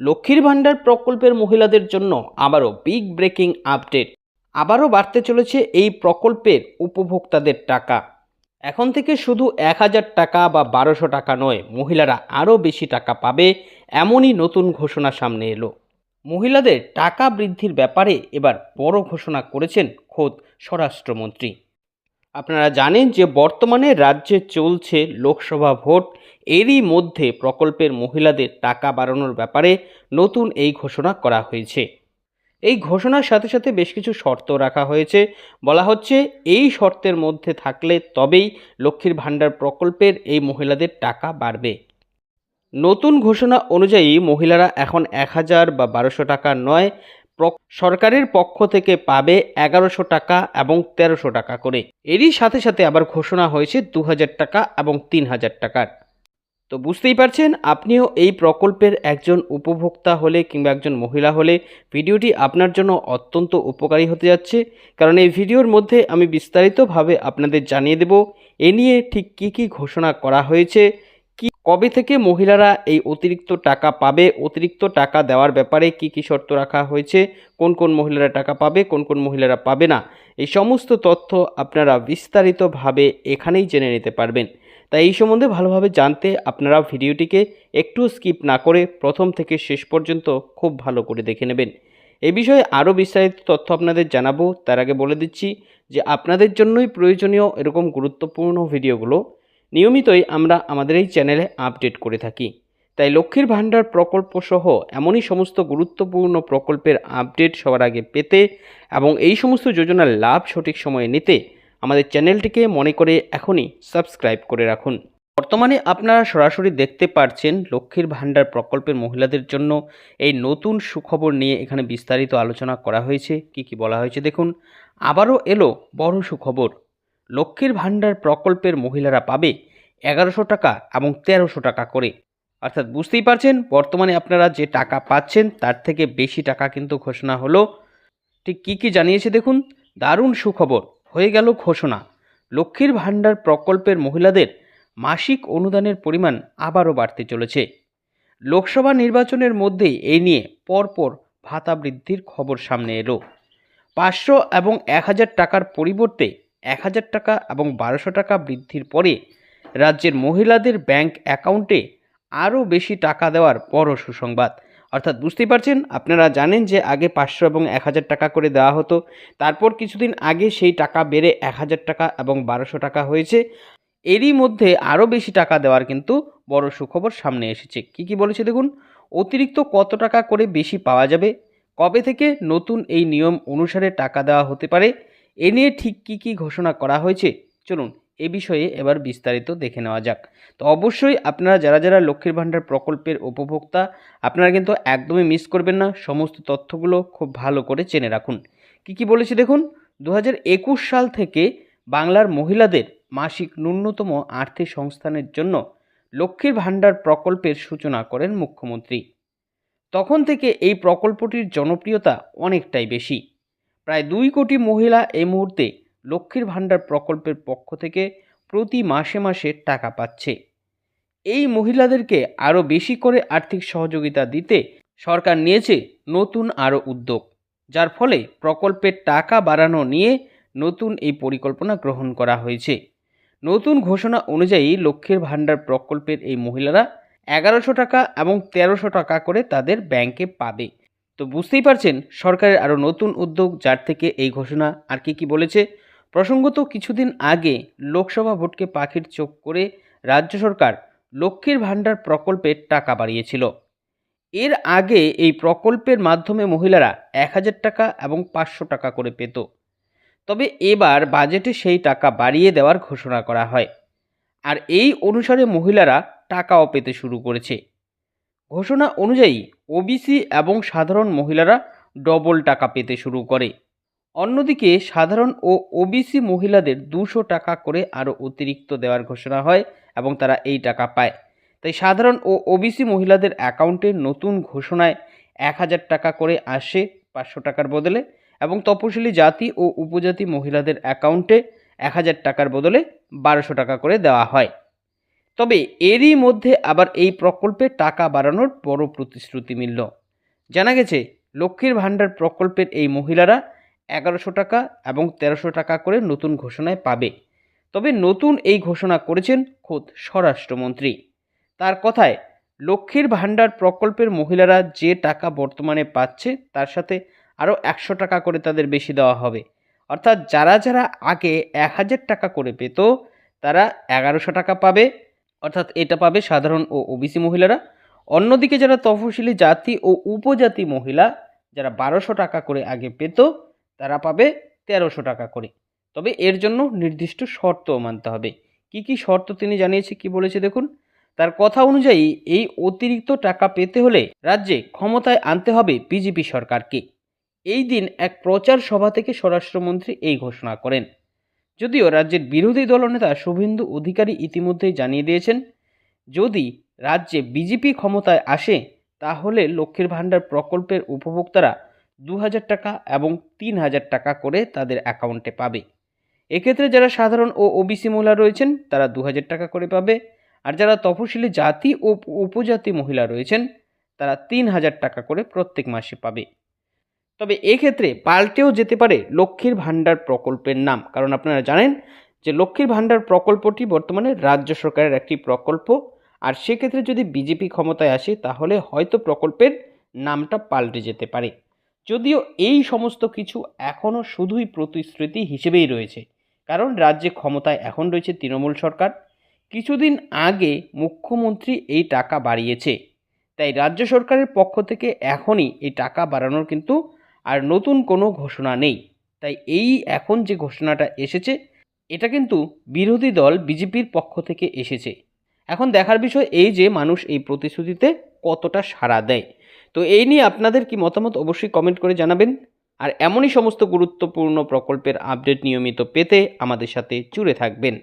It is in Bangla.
লক্ষ্মীর ভাণ্ডার প্রকল্পের মহিলাদের জন্য আবারও বিগ ব্রেকিং আপডেট আবারও বাড়তে চলেছে এই প্রকল্পের উপভোক্তাদের টাকা। এখন থেকে শুধু এক হাজার টাকা বা বারোশো টাকা নয়, মহিলারা আরও বেশি টাকা পাবে, এমনই নতুন ঘোষণা সামনে এলো। মহিলাদের টাকা বৃদ্ধির ব্যাপারে এবার বড় ঘোষণা করেছেন খোদ স্বরাষ্ট্রমন্ত্রী। আপনারা জানেন যে বর্তমানে রাজ্যে চলছে লোকসভা ভোট। এরই মধ্যে প্রকল্পের মহিলাদের টাকা বাড়ানোর ব্যাপারে নতুন এই ঘোষণা করা হয়েছে। এই ঘোষণার সাথে সাথে বেশ কিছু শর্ত রাখা হয়েছে। বলা হচ্ছে, এই শর্তের মধ্যে থাকলে তবেই লক্ষ্মীর ভাণ্ডার প্রকল্পের এই মহিলাদের টাকা বাড়বে। নতুন ঘোষণা অনুযায়ী মহিলারা এখন এক হাজার বা বারোশো টাকা নয় সরকারের পক্ষ থেকে পাবে এগারোশো টাকা এবং তেরোশো টাকা করে। এরই সাথে সাথে আবার ঘোষণা হয়েছে দু হাজার টাকা এবং তিন হাজার টাকার। তো বুঝতেই পারছেন, আপনিও এই প্রকল্পের একজন উপভোক্তা হলে কিংবা একজন মহিলা হলে ভিডিওটি আপনার জন্য অত্যন্ত উপকারী হতে যাচ্ছে। কারণ এই ভিডিওর মধ্যে আমি বিস্তারিতভাবে আপনাদের জানিয়ে দেব। এ নিয়ে ঠিক কী কী ঘোষণা করা হয়েছে কি, কবে থেকে মহিলারা এই অতিরিক্ত টাকা পাবে, অতিরিক্ত টাকা দেওয়ার ব্যাপারে কি কি শর্ত রাখা হয়েছে, কোন কোন মহিলারা টাকা পাবে, কোন কোন মহিলারা পাবে না, এই সমস্ত তথ্য আপনারা বিস্তারিতভাবে এখানেই জেনে নিতে পারবেন। তাই এই সম্বন্ধে ভালোভাবে জানতে আপনারা ভিডিওটিকে একটু স্কিপ না করে প্রথম থেকে শেষ পর্যন্ত খুব ভালো করে দেখে নেবেন। এ বিষয়ে আরও বিস্তারিত তথ্য আপনাদের জানাব, তার আগে বলে দিচ্ছি যে আপনাদের জন্যই প্রয়োজনীয় এরকম গুরুত্বপূর্ণ ভিডিওগুলো নিয়মিতই আমরা আমাদের এই চ্যানেলে আপডেট করে থাকি। তাই লক্ষ্মীর ভাণ্ডার প্রকল্প সহ এমনই সমস্ত গুরুত্বপূর্ণ প্রকল্পের আপডেট সবার আগে পেতে এবং এই সমস্ত যোজনার লাভ সঠিক সময়ে নিতে আমাদের চ্যানেলটিকে মনে করে এখনই সাবস্ক্রাইব করে রাখুন। বর্তমানে আপনারা সরাসরি দেখতে পাচ্ছেন লক্ষ্মীর ভাণ্ডার প্রকল্পের মহিলাদের জন্য এই নতুন সুখবর নিয়ে এখানে বিস্তারিত আলোচনা করা হয়েছে। কি কি বলা হয়েছে দেখুন। আবারও এলো বড় সুখবর। লক্ষ্মীর ভাণ্ডার প্রকল্পের মহিলারা পাবে এগারোশো টাকা এবং তেরোশো টাকা করে। অর্থাৎ বুঝতেই পারছেন, বর্তমানে আপনারা যে টাকা পাচ্ছেন তার থেকে বেশি টাকা কিন্তু ঘোষণা হলো। ঠিক কী কী জানিয়েছে দেখুন? দারুণ সুখবর, হয়ে গেল ঘোষণা। লক্ষ্মীর ভাণ্ডার প্রকল্পের মহিলাদের মাসিক অনুদানের পরিমাণ আবারও বাড়তে চলেছে। লোকসভা নির্বাচনের মধ্যেই এই নিয়ে পরপর ভাতা বৃদ্ধির খবর সামনে এলো। পাঁচশো এবং এক হাজার টাকার পরিবর্তে এক হাজার টাকা এবং বারোশো টাকা বৃদ্ধির পরে রাজ্যের মহিলাদের ব্যাংক অ্যাকাউন্টে আরও বেশি টাকা দেওয়ার বড় সুসংবাদ। অর্থাৎ বুঝতেই পারছেন, আপনারা জানেন যে আগে পাঁচশো এবং এক হাজার টাকা করে দেওয়া হতো, তারপর কিছুদিন আগে সেই টাকা বেড়ে এক হাজার টাকা এবং বারোশো টাকা হয়েছে। এরই মধ্যে আরও বেশি টাকা দেওয়ার কিন্তু বড় সুখবর সামনে এসেছে। কি কি বলেছে দেখুন? অতিরিক্ত কত টাকা করে বেশি পাওয়া যাবে? কবে থেকে নতুন এই নিয়ম অনুসারে টাকা দেওয়া হতে পারে? এ নিয়ে ঠিক কী কী ঘোষণা করা হয়েছে? চলুন, এ বিষয়ে এবার বিস্তারিত দেখে নেওয়া যাক। তো অবশ্যই আপনারা যারা যারা লক্ষ্মীর ভাণ্ডার প্রকল্পের উপভোক্তা, আপনারা কিন্তু একদমই মিস করবেন না। সমস্ত তথ্যগুলো খুব ভালো করে চেনে রাখুন। কি কি বলেছে দেখুন? দু হাজার একুশ সাল থেকে বাংলার মহিলাদের মাসিক ন্যূনতম আর্থিক সংস্থানের জন্য লক্ষ্মীর ভাণ্ডার প্রকল্পের সূচনা করেন মুখ্যমন্ত্রী। তখন থেকে এই প্রকল্পটির জনপ্রিয়তা অনেকটাই বেশি। প্রায় দুই কোটি মহিলা এই মুহূর্তে লক্ষ্মীর ভাণ্ডার প্রকল্পের পক্ষ থেকে প্রতি মাসে মাসে টাকা পাচ্ছে। এই মহিলাদেরকে আরও বেশি করে আর্থিক সহযোগিতা দিতে সরকার নিয়েছে নতুন আরও উদ্যোগ, যার ফলে প্রকল্পের টাকা বাড়ানো নিয়ে নতুন এই পরিকল্পনা গ্রহণ করা হয়েছে। নতুন ঘোষণা অনুযায়ী লক্ষ্মীর ভাণ্ডার প্রকল্পের এই মহিলারা এগারোশো টাকা এবং তেরোশো টাকা করে তাদের ব্যাংকে পাবে। তো বুঝতেই পারছেন, সরকারের আরও নতুন উদ্যোগ, যার থেকে এই ঘোষণা আর কি কি বলেছে। প্রসঙ্গত কিছুদিন আগে লোকসভা ভোটকে পাখির চোখ করে রাজ্য সরকার লক্ষ্মীর ভাণ্ডার প্রকল্পে টাকা বাড়িয়েছিল। এর আগে এই প্রকল্পের মাধ্যমে মহিলারা এক হাজার টাকা এবং পাঁচশো টাকা করে পেত। তবে এবার বাজেটে সেই টাকা বাড়িয়ে দেওয়ার ঘোষণা করা হয়। আর এই অনুসারে মহিলারা টাকাও পেতে শুরু করেছে। ঘোষণা অনুযায়ী ওবিসি এবং সাধারণ মহিলারা ডবল টাকা পেতে শুরু করে। অন্যদিকে, সাধারণ ও ওবিসি মহিলাদের দুশো টাকা করে আরও অতিরিক্ত দেওয়ার ঘোষণা হয় এবং তারা এই টাকা পায়। তাই সাধারণ ও ওবিসি মহিলাদের অ্যাকাউন্টে নতুন ঘোষণায় এক হাজার টাকা করে আসে পাঁচশো টাকার বদলে এবং তপশিলি জাতি ও উপজাতি মহিলাদের অ্যাকাউন্টে এক হাজার টাকার বদলে বারোশো টাকা করে দেওয়া হয়। তবে এরই মধ্যে আবার এই প্রকল্পে টাকা বাড়ানোর বড় প্রতিশ্রুতি মিলল। জানা গেছে, লক্ষ্মীর ভাণ্ডার প্রকল্পের এই মহিলারা এগারোশো টাকা এবং তেরোশো টাকা করে নতুন ঘোষণায় পাবে। তবে নতুন এই ঘোষণা করেছেন খোদ স্বরাষ্ট্রমন্ত্রী। তার কথায়, লক্ষ্মীর ভাণ্ডার প্রকল্পের মহিলারা যে টাকা বর্তমানে পাচ্ছে তার সাথে আরও একশো টাকা করে তাদের বেশি দেওয়া হবে। অর্থাৎ যারা যারা আগে এক হাজার টাকা করে পেত, তারা এগারোশো টাকা পাবে অর্থাৎ এটা পাবে সাধারণ ও ওবিসি মহিলারা। অন্যদিকে যারা তফসিলি জাতি ও উপজাতি মহিলা, যারা বারোশো টাকা করে আগে পেত, তারা পাবে তেরোশো টাকা করে। তবে এর জন্য নির্দিষ্ট শর্তও মানতে হবে। কি কি শর্ত তিনি জানিয়েছে, কি বলেছে দেখুন? তার কথা অনুযায়ী এই অতিরিক্ত টাকা পেতে হলে রাজ্যে ক্ষমতায় আনতে হবে বিজেপি সরকারকে। এই দিন এক প্রচার সভা থেকে স্বরাষ্ট্রমন্ত্রী এই ঘোষণা করেন। যদিও রাজ্যের বিরোধী দলনেতা শুভেন্দু অধিকারী ইতিমধ্যেই জানিয়ে দিয়েছেন, যদি রাজ্যে বিজেপি ক্ষমতায় আসে, তাহলে লক্ষ্মীর ভাণ্ডার প্রকল্পের উপভোক্তারা দু হাজার টাকা এবং তিন হাজার টাকা করে তাদের অ্যাকাউন্টে পাবে। এক্ষেত্রে যারা সাধারণ ও ওবিসি মহিলা রয়েছেন, তারা দু হাজার টাকা করে পাবে। আর যারা তফসিলি জাতি ও উপজাতি মহিলা রয়েছেন, তারা তিন হাজার টাকা করে প্রত্যেক মাসে পাবে। তবে এক্ষেত্রে পাল্টেও যেতে পারে লক্ষ্মীর ভাণ্ডার প্রকল্পের নাম। কারণ আপনারা জানেন যে লক্ষ্মীর ভাণ্ডার প্রকল্পটি বর্তমানে রাজ্য সরকারের একটি প্রকল্প। আর সেক্ষেত্রে যদি বিজেপি ক্ষমতায় আসে, তাহলে হয়তো প্রকল্পের নামটা পাল্টে যেতে পারে। যদিও এই সমস্ত কিছু এখনও শুধুই প্রতিশ্রুতি হিসেবেই রয়েছে। কারণ রাজ্যে ক্ষমতায় এখন রয়েছে তৃণমূল সরকার। কিছুদিন আগে মুখ্যমন্ত্রী এই টাকা বাড়িয়েছে। তাই রাজ্য সরকারের পক্ষ থেকে এখনই এই টাকা বাড়ানোর কিন্তু আর নতুন কোনো ঘোষণা নেই। তাই এই এখন যে ঘোষণাটা এসেছে, এটা কিন্তু বিরোধী দল বিজেপির পক্ষ থেকে এসেছে। এখন দেখার বিষয় এই যে মানুষ এই প্রতিশ্রুতিতে কতটা সাড়া দেয়। তো এই নিয়ে আপনাদের কি মতামত অবশ্যই কমেন্ট করে জানাবেন। আর এমনই সমস্ত গুরুত্বপূর্ণ প্রকল্পের আপডেট নিয়মিত পেতে আমাদের সাথে জুড়ে থাকবেন।